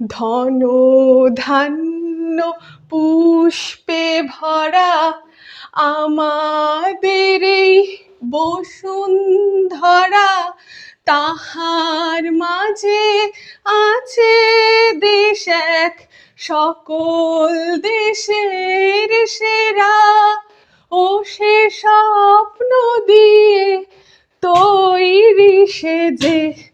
ধন, ধান্য, পুষ্পে ভরা আমাদের এই বসুন্ধরা, তাহার মাঝে আছে দেশ এক, সকল দেশের সেরা। ও সে স্বপ্ন দিয়ে তৈরি সেজে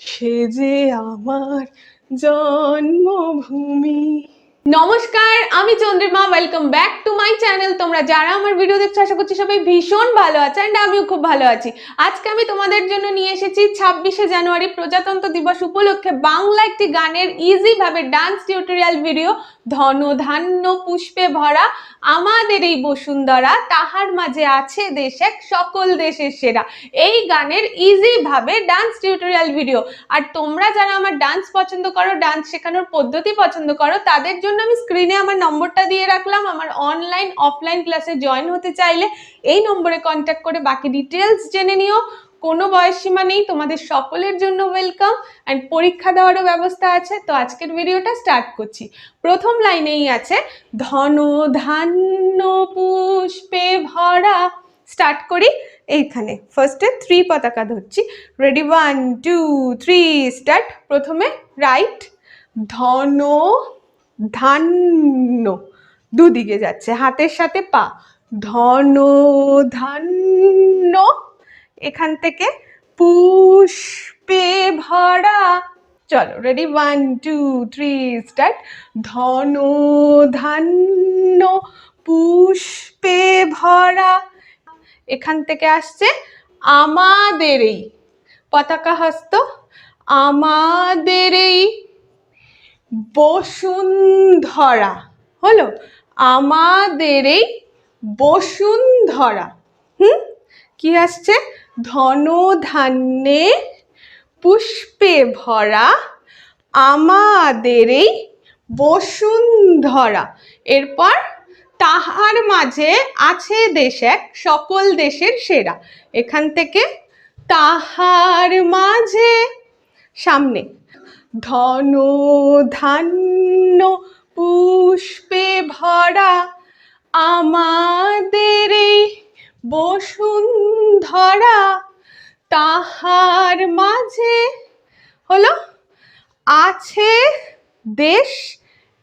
সে যে আমার জন্মভূমি। নমস্কার, আমি Chandrima welcome back to my channel তোমরা যারা আমার ভিডিও দেখছ, আশা করছি সবাই ভীষণ ভালো আছে অ্যান্ড আমিও খুব ভালো আছি। আজকে আমি তোমাদের জন্য নিয়ে এসেছি ছাব্বিশে জানুয়ারি প্রজাতন্ত্র দিবস উপলক্ষে বাংলা একটি গানের ইজি ভাবে ডান্স টিউটোরিয়াল ভিডিও ধন ধান্য পুষ্পে ভরা আমাদের এই বসুন্ধরা, তাহার মাঝে আছে দেশ এক, সকল দেশের সেরা। এই গানের ইজি ভাবে ডান্স টিউটোরিয়াল ভিডিও আর তোমরা যারা আমার ডান্স পছন্দ করো ডান্স শেখানোর পদ্ধতি পছন্দ করো, তাদের জন্য আমি স্ক্রিনে আমার নম্বরটা দিয়ে রাখলাম। আমার অনলাইন অফলাইন ক্লাসে জয়েন হতে চাইলে এই নম্বরে কন্ট্যাক্ট করে বাকি ডিটেলস জেনে নিও। কোনো বয়স সীমা নেই, তোমাদের সকলের জন্য ওয়েলকাম অ্যান্ড পরীক্ষা দেওয়ারও ব্যবস্থা আছে। তো আজকের ভিডিওটা স্টার্ট করছি। প্রথম লাইনেই আছে, ধন ধান্য পুষ্পে ভরা। স্টার্ট করি এইখানে। ফার্স্টে থ্রি পতাকা ধরছি। Ready one two three start প্রথমে রাইট ধন ধান্য দুদিকে যাচ্ছে, হাতের সাথে পা। ধন, ধান্য, এখান থেকে পুষ্পে ভরা। চলো ready one two three start ধন, ধান্য, পুষ্পে ভরা। এখান থেকে আসছে আমাদেরই পতাকা হস্ত, আমাদেরই বসুন্ধরা। হলো? আমাদের এই বসুন্ধরা। হুম? কি আসছে? ধন ধান্যে পুষ্পে ভরা আমাদের এই বসুন্ধরা। এরপর তাহার মাঝে আছে দেশ এক, সকল দেশের সেরা। এখান থেকে তাহার মাঝে সামনে ধন ধান্য পুষ্পে ভরা আমাদের বসুন্ধরা, তাহার মাঝে হলো আছে দেশ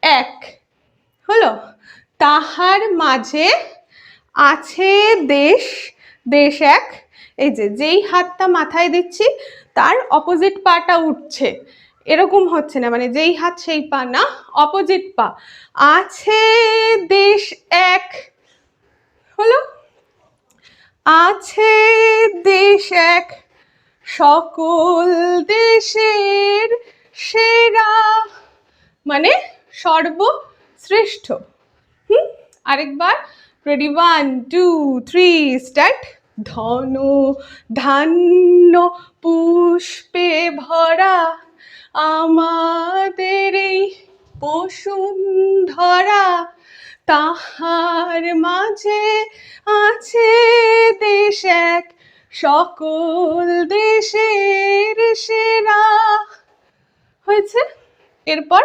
এক। হলো তাহার মাঝে আছে দেশ দেশ এক। এই যে যেই হাতটা মাথায় দিচ্ছি, তার অপোজিট পাটা উঠছে। এরকম হচ্ছে না মানে যেই হাত সেই পা না অপোজিট পা। আছে দেশ এক, হলো? আছে দেশ এক, সকল দেশের সেরা মানে সর্বশ্রেষ্ঠ। হুম? আরেকবার ready one two three start ধন, ধান্য, পুষ্পে ভরা। আমাদের এই বসুন্ধরা তাহার মাঝে আছে দেশ এক, সকল দেশের সেরা। হয়েছে? এরপর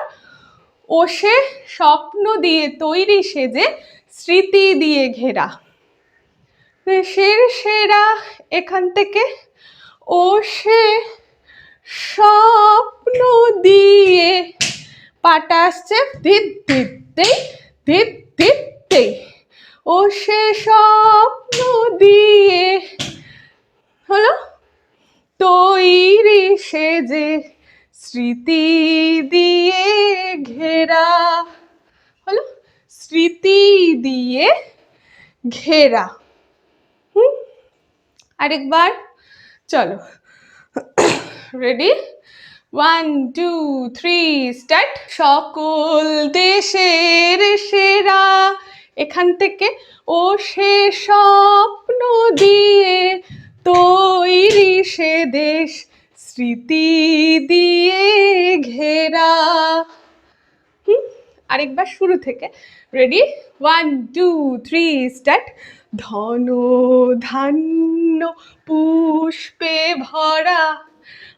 ও সে স্বপ্ন দিয়ে তৈরি সেজে স্মৃতি দিয়ে ঘেরা। দেশের সেরা এখান থেকে ও সে স্বপ্ন দিয়ে। পাটা আসছে, ধিত ধিত্তেই ধিত ধিত্তেই ও সে স্বপ্ন দিয়ে। হলো? তৈরি সে যে স্মৃতি দিয়ে ঘেরা। হলো? স্মৃতি দিয়ে ঘেরা। হুম? আরেকবার। চলো। Ready one two three start সকল দেশের সেরা। এখান থেকে ও সে স্বপ্ন দিয়ে তৈরি সে দেশ স্মৃতি দিয়ে ঘেরা। হুম, আরেকবার শুরু থেকে। Ready one two three start ধন ধান্য পুষ্পে ভরা।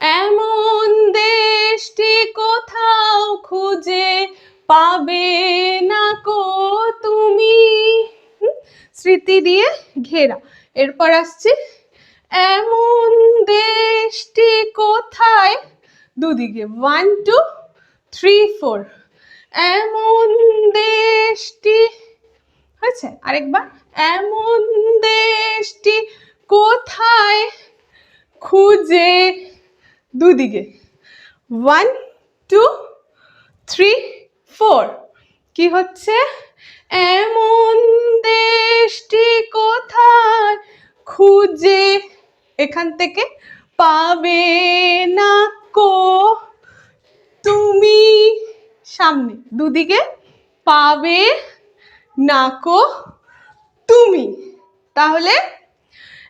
এমন দেশটি কোথাও খুঁজে পাবে না কো তুমি? স্মৃতি দিয়ে ঘেরা। এরপর আসছে। এমন দেশটি কোথায়? দুদিকে। ওয়ান টু থ্রি ফোর এমন দেশটি হয়েছে? আরেকবার। এমন দেশটি কোথায় খুঁজে দুদিকে ওয়ান টু থ্রি ফোর কি হচ্ছে? এমন দেশটি কোথায় খুঁজে এখান থেকে পাবে না কো? তুমি সামনে দুদিকে পাবে না কো? তুমি। তাহলে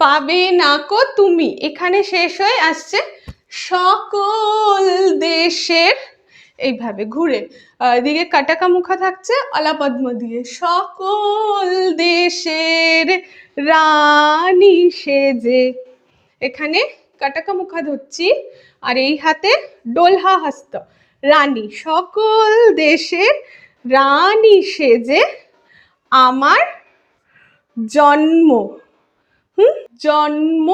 পাবে না কো তুমি। এখানে শেষ হয়ে আসছে সকল দেশের। এইভাবে ঘুরে। এদিকে কাটাকা মুখা থাকছে অলাপদ্ম দিয়ে। সকল দেশের রানী সেজে। এখানে কাটাকা মুখা ধরছি, আর এই হাতে ডোলহা হস্ত। রানী, সকল দেশের রানী সেজে আমার জন্ম। জন্ম।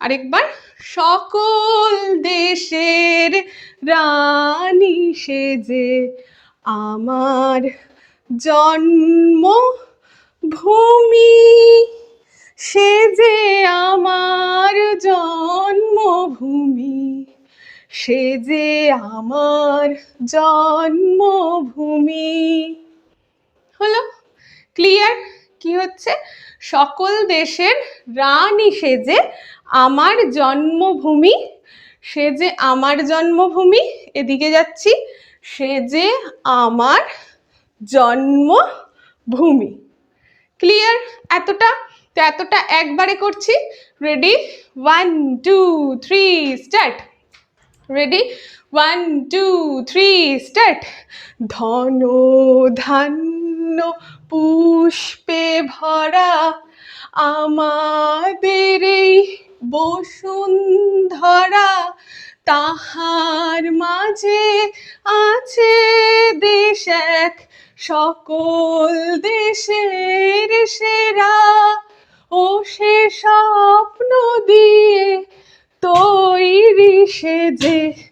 আরেকবার, সকল দেশের রানী সেজে আমার জন্ম ভূমি সে যে আমার জন্মভূমি সে যে আমার জন্মভূমি। হলো? ক্লিয়ার কি হচ্ছে? সকল দেশের রানী সেজে আমার জন্মভূমি সে যে আমার জন্মভূমি, এদিকে যাচ্ছি সে যে আমার জন্মভূমি। ক্লিয়ার এতটা, তো এতটা একবারে করছি। Ready one two three start ready one two three start ধন, ধান্য, পুষ্পে ভরা আমাদের এই বসুন্ধরা, তাহার মাঝে আছে দেশ এক, সকল দেশের সেরা। ও সে স্বপ্ন দিয়ে তৈরি সেজে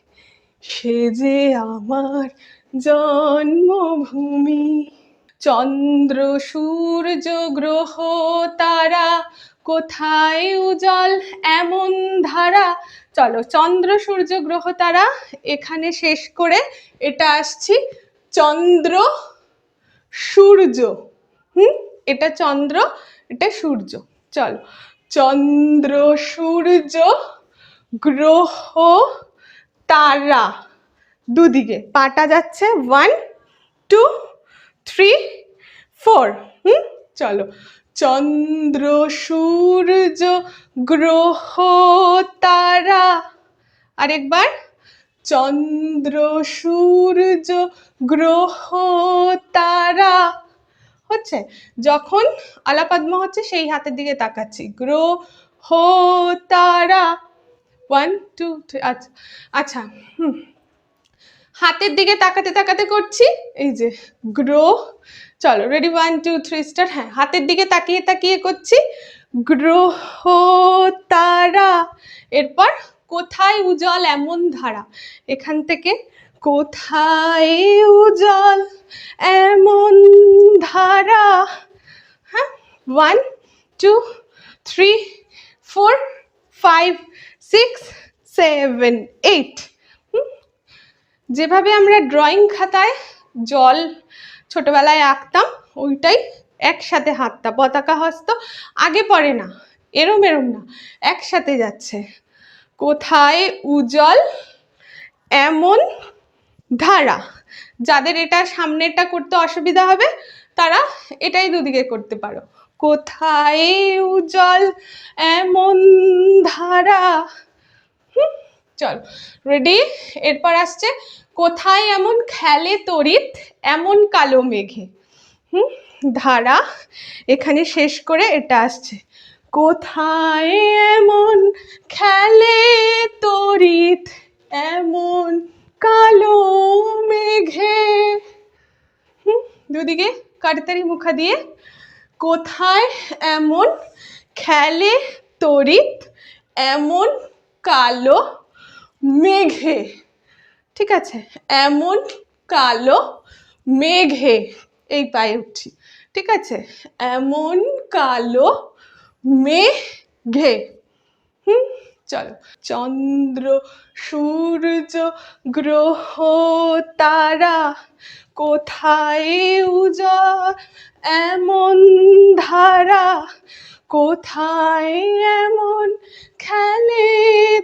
সে যে আমার জন্মভূমি, চন্দ্র, সূর্য, গ্রহ, তারা, কোথায় উজ্জ্বল এমন ধারা? চলো চন্দ্র, সূর্য, গ্রহ, তারা, এখানে শেষ করে এটা আসছি। চন্দ্র, সূর্য, হুম? এটা চন্দ্র, এটা সূর্য। চলো। চন্দ্র, সূর্য, গ্রহ তারা। দুদিকে, পাটা যাচ্ছে ওয়ান টু থ্রি ফোর হুম, চলো। চন্দ্র, সূর্য, গ্রহ, তারা। আরেকবার। চন্দ্র, সূর্য, গ্রহ, তারা। হচ্ছে? যখন আলাপাদ্ম হচ্ছে, সেই হাতের দিকে তাকাচ্ছি। গ্রহ, তারা। ওয়ান টু থ্রি আচ্ছা আচ্ছা হুম। হাতের দিকে তাকাতে তাকাতে করছি, এই যে গ্রো চলো ready one two three start হ্যাঁ হাতের দিকে তাকিয়ে তাকিয়ে করছি গ্রহ তারা, এরপর কোথায় উজ্জ্বল এমন ধারা? এখান থেকে কোথায় উজ্জ্বল এমন ধারা? হ্যাঁ one two three four five six seven eight যেভাবে আমরা ড্রয়িং খাতায় জল ছোটবেলায় আঁকতাম, ওইটাই একসাথে হাতটা, পতাকা হস্ত, আগে পড়ে না, এরম এরম না, একসাথে যাচ্ছে। কোথায় উজ্জ্বল, এমন ধারা, যাদের এটা সামনেরটা করতে অসুবিধা হবে, তারা এটাই দুদিকে করতে পারো। কোথায় উজ্জ্বল এমন ধারা? চল রেডি এরপর আসছে, কোথায় এমন খেলে তড়িৎ, এমন কালো মেঘে? হুম, ধারা, এখানে শেষ করে এটা আসছে। কোথায় এমন খেলে তড়িৎ, এমন কালো মেঘে? হুম, দুদিকে, কাটতারি মুখা দিয়ে। কোথায় এমন খেলে তড়িৎ, এমন কালো মেঘে? ঠিক আছে, এমন কালো মেঘে, এই পায়ে উঠছি। ঠিক আছে, এমন কালো মেঘে। হুম? চলো। চন্দ্র, সূর্য, গ্রহ, তারা, কোথায় উজা এমন ধারা? কোথায় এমন খেলে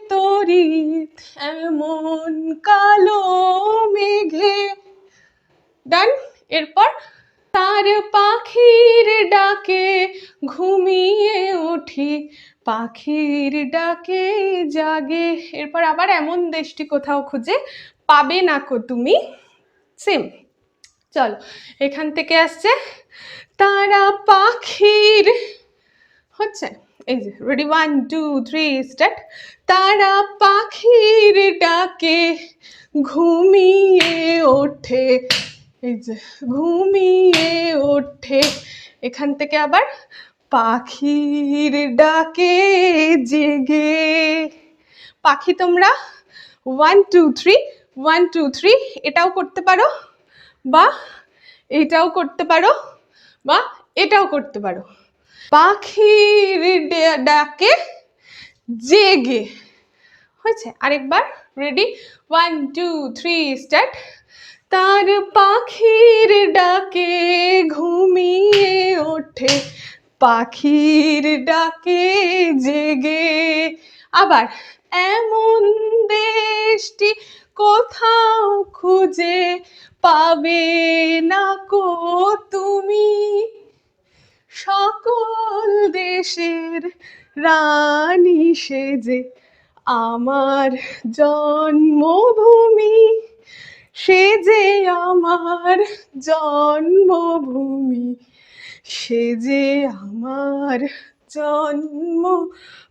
তরি এমন কালো মেঘে? ডান এরপর তার পাখির ডাকে ঘুমিয়ে উঠি। পাখির ডাকে জাগে। এরপর আবার এমন দেশটি কোথাও খুঁজে পাবে না কো তুমি? সেম। চলো, এখান থেকে আসছে তারা পাখির। হচ্ছে, এই যে ready one two three start তারা পাখির ডাকে ঘুমিয়ে ওঠে। এই যে, ঘুমিয়ে ওঠে। এখান থেকে আবার পাখির ডাকে জেগে। পাখি তোমরা one two three one two three এটাও করতে পারো বা এটাও করতে পারো বা এটাও করতে পারো। পাখির ডাকে জেগে। হয়েছে? আরেকবার ready one two three start তার পাখির ডাকে ঘুমিয়ে ওঠে। পাখির ডাকে জেগে। আবার এমন দেশটি কোথাও খুঁজে পাবে না কো তুমি? সকল দেশের রানী সেজে আমার জন্মভূমি সে যে আমার জন্মভূমি। সে যে আমার জন্মভূমি।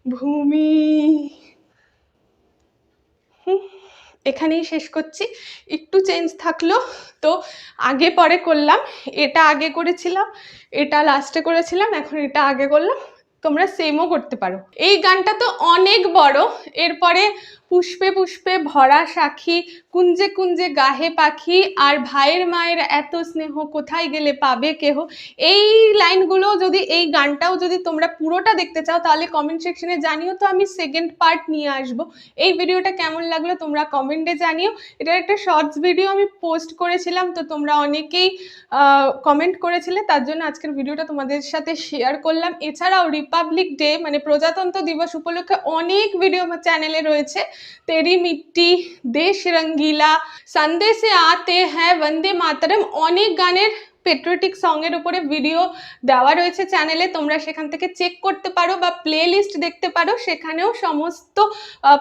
এখানেই শেষ করছি। একটু চেঞ্জ থাকল, তো আগে পরে করলাম। এটা আগে করেছিলাম, এটা লাস্টে করেছিলাম, এখন এটা আগে করলাম। তোমরা সেমও করতে পারো। এই গানটা তো অনেক বড়, এরপরে পুষ্পে পুষ্পে ভরা সাক্ষী, কুঞ্জে কুঞ্জে গাহে পাখি, আর ভাইয়ের মায়ের এত স্নেহ কোথায় গেলে পাবে কেহ? এই লাইনগুলো যদি, এই গানটাও যদি তোমরা পুরোটা দেখতে চাও, তাহলে কমেন্ট সেকশনে জানিও। তো আমি সেকেন্ড পার্ট নিয়ে আসব। এই ভিডিওটা কেমন লাগল তোমরা কমেন্টে জানিও। এটার একটা শর্টস ভিডিও আমি পোস্ট করেছিলাম, তো তোমরা অনেকেই কমেন্ট করেছিলে, তার জন্য আজকের ভিডিওটা তোমাদের সাথে শেয়ার করলাম। এছাড়াও রিপাবলিক ডে মানে প্রজাতন্ত্র দিবস উপলক্ষে অনেক ভিডিও আমার চ্যানেলে রয়েছে। তেরি মিট্টি দেশ রঙ্গিলা সন্দেশে আতে হ্যাঁ বন্দে মাতরম অনেক গানের পেট্রোটিক সঙ্গের উপরে ভিডিও দেওয়া রয়েছে চ্যানেলে তোমরা সেখান থেকে চেক করতে পারো বা প্লে লিস্ট দেখতে পারো। সেখানেও সমস্ত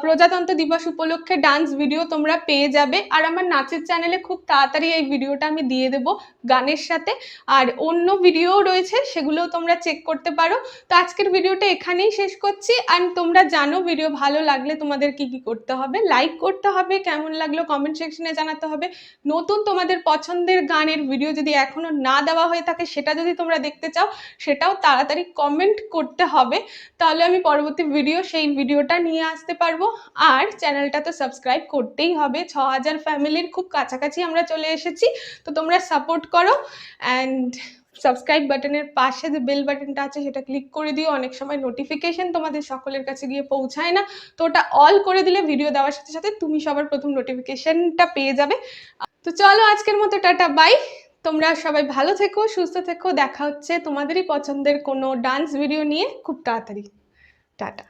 প্রজাতন্ত্র দিবস উপলক্ষে ডান্স ভিডিও তোমরা পেয়ে যাবে। আর আমার নাচের চ্যানেলে খুব তাড়াতাড়ি এই ভিডিওটা আমি দিয়ে দেবো গানের সাথে। আর অন্য ভিডিও রয়েছে, সেগুলোও তোমরা চেক করতে পারো। তো আজকের ভিডিওটা এখানেই শেষ করছি। আর তোমরা জানো ভিডিও ভালো লাগলে তোমাদের কি কি করতে হবে। লাইক করতে হবে, কেমন লাগল কমেন্ট সেকশনে জানাতে হবে। নতুন তোমাদের পছন্দের গানের ভিডিও যদি এখনও না দেওয়া হয়ে থাকে সেটা যদি তোমরা দেখতে চাও, সেটাও তাড়াতাড়ি কমেন্ট করতে হবে। তাহলে আমি পরবর্তী ভিডিও সেই ভিডিওটা নিয়ে আসতে পারব। আর চ্যানেলটা তো সাবস্ক্রাইব করতেই হবে। ছ হাজার ফ্যামিলির খুব কাছাকাছি আমরা চলে এসেছি। তো তোমরা সাপোর্ট করো। অ্যান্ড সাবস্ক্রাইব বাটনের পাশে যে বেল বাটনটা আছে, সেটা ক্লিক করে দিও। অনেক সময় নোটিফিকেশন তোমাদের সকলের কাছে গিয়ে পৌঁছায় না। তো ওটা অল করে দিলে ভিডিও দেওয়ার সাথে সাথে তুমি সবার প্রথম নোটিফিকেশনটা পেয়ে যাবে। তো চলো আজকের মতো টাটা বাই তোমরা সবাই ভালো থেকো, সুস্থ থেকো। দেখা হচ্ছে তোমাদেরই পছন্দের কোনো ডান্স ভিডিও নিয়ে খুব তাড়াতাড়ি। টাটা।